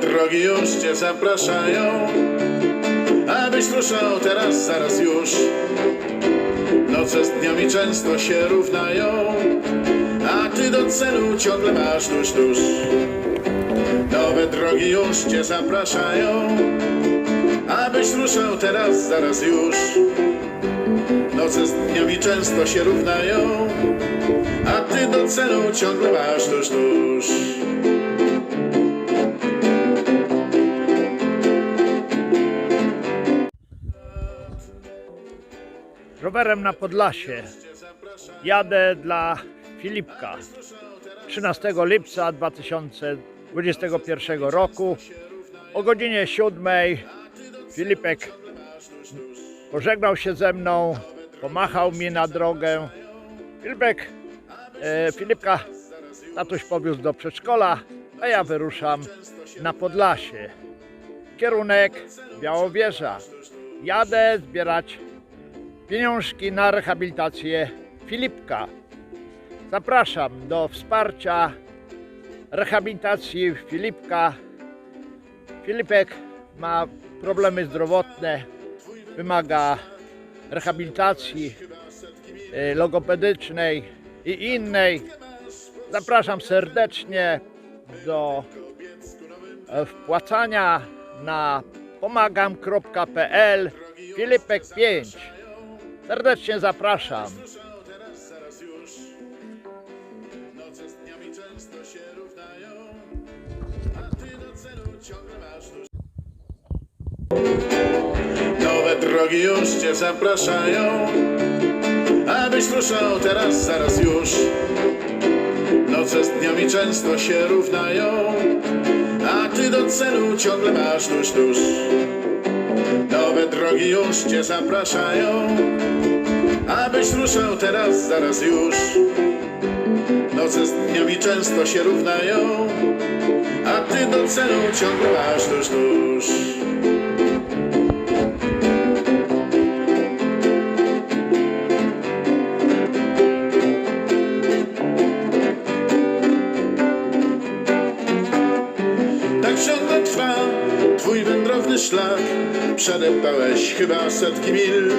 drogi już cię zapraszają, abyś ruszał teraz, zaraz już. Noce z dniami często się równają, a ty do celu ciągle masz tuż, tuż. Nowe drogi już cię zapraszają, abyś ruszał teraz, zaraz już. Noce z dniami często się równają, a ty do celu ciągle masz tuż, tuż. Rowerem na Podlasie. Jadę dla Filipka. 13 lipca 2021 roku o godzinie 7 Filipek pożegnał się ze mną, pomachał mi na drogę. Filipek, e, Filipka tatuś powiózł do przedszkola, a ja wyruszam na Podlasie. Kierunek Białowieża. Jadę zbierać pieniążki na rehabilitację Filipka. Zapraszam do wsparcia rehabilitacji Filipka. Filipek ma problemy zdrowotne, wymaga rehabilitacji y, logopedycznej i innej. Zapraszam serdecznie do e, wpłacania na pomagam.pl Filipek 5. Serdecznie zapraszam. Nowe drogi już cię zapraszają, abyś ruszał teraz, zaraz już. Noce z dniami często się równają, a ty do celu ciągle masz tuż, tuż. Drogi już cię zapraszają, abyś ruszał teraz, zaraz już. Noce z dniami często się równają, a ty do celu ciągle masz tuż, tuż. Przedeptałeś chyba setki mil.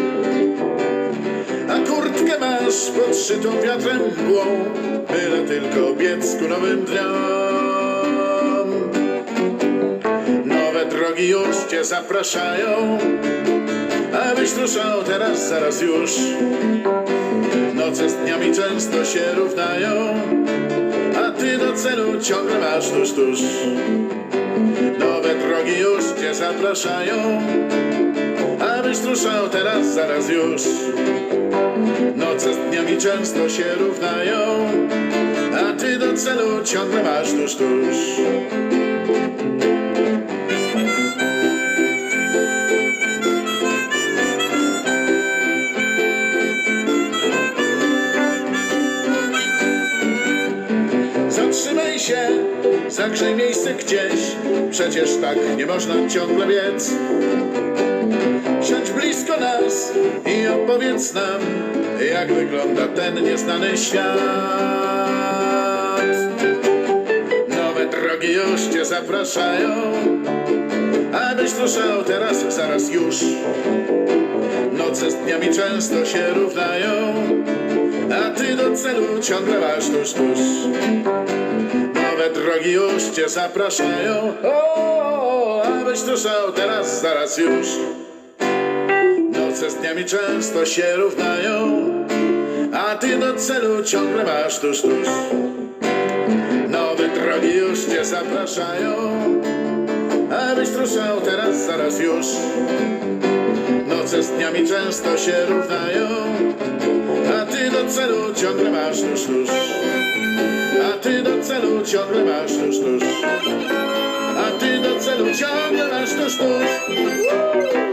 A kurtkę masz podszytą wiatrem mgłą Byle tylko biec ku nowym dniom. Nowe drogi już cię zapraszają Abyś ruszał teraz, zaraz już. Noce z dniami często się równają A ty do celu ciągle masz tuż, tuż zapraszają Abyś ruszał teraz, zaraz już Noce z dniami często się równają, a ty do celu ciągle masz tuż, tuż. Zatrzymaj się, zagrzej miejsce gdzieś, przecież tak nie można ciągle biec. Siądź blisko nas i opowiedz nam, jak wygląda ten nieznany świat. Nowe drogi już cię zapraszają, abyś ruszał teraz, zaraz już. Noce z dniami często się równają, a ty do celu ciągle masz tuż, tuż. Nowe drogi już cię zapraszają, o, abyś ruszał teraz, zaraz już. Noce z dniami często się równają, a ty do celu ciągle masz tuż, tuż. Nowe drogi już cię zapraszają, abyś ruszał teraz, zaraz już. Noce z dniami często się równają, a ty do celu ciągle masz tuż, tuż. A ty do celu ciągle masz tuż, tuż. A ty do celu ciągle masz tuż, tuż.